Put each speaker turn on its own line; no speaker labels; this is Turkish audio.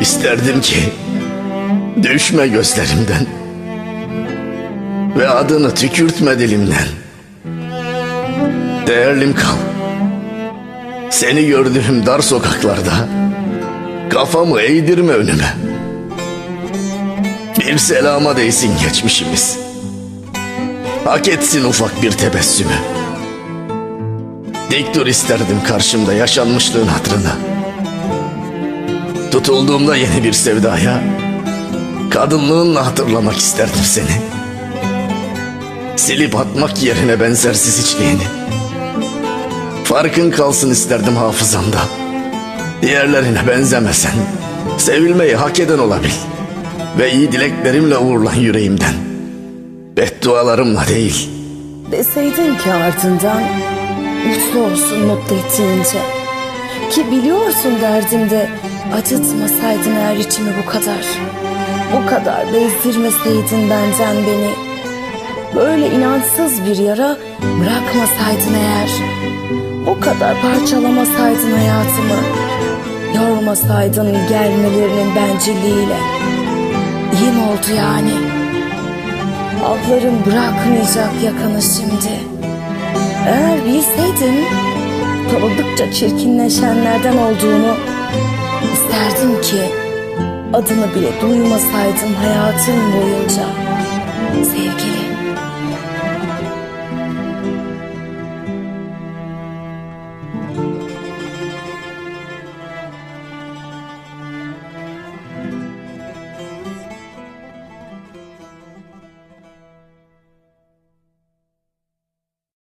İsterdim ki düşme gözlerimden ve adını tükürtme dilimden. Değerlim kal. Seni gördüğüm dar sokaklarda kafamı eğdirme önüme. Bir selama değsin geçmişimiz. Hak etsin ufak bir tebessümü. Dik dur isterdim karşımda yaşanmışlığın hatırına. Tutulduğumda yeni bir sevdaya kadınlığınla hatırlamak isterdim seni. Silip atmak yerine benzersiz içliğini. Farkın kalsın isterdim hafızamda. Diğerlerine benzemesen, sevilmeyi hak eden olabil. Ve iyi dileklerimle uğurlan yüreğimden. Beddualarımla değil.
Deseydin ki ardından mutlu olsun mutlu ettiğince. Ki biliyorsun derdimde acıtmasaydın her içimi bu kadar. Bu kadar bezdirmeseydin benden beni. Böyle inançsız bir yara bırakmasaydın eğer. Bu kadar parçalamasaydın hayatımı. Yormasaydın gelmelerinin bencilliğiyle. İyi mi oldu yani? Ahlarım bırakmayacak yakanı şimdi. Eğer bilseydim tanıdıkça çirkinleşenlerden olduğunu isterdim ki adını bile duymasaydım hayatım boyunca sevgili.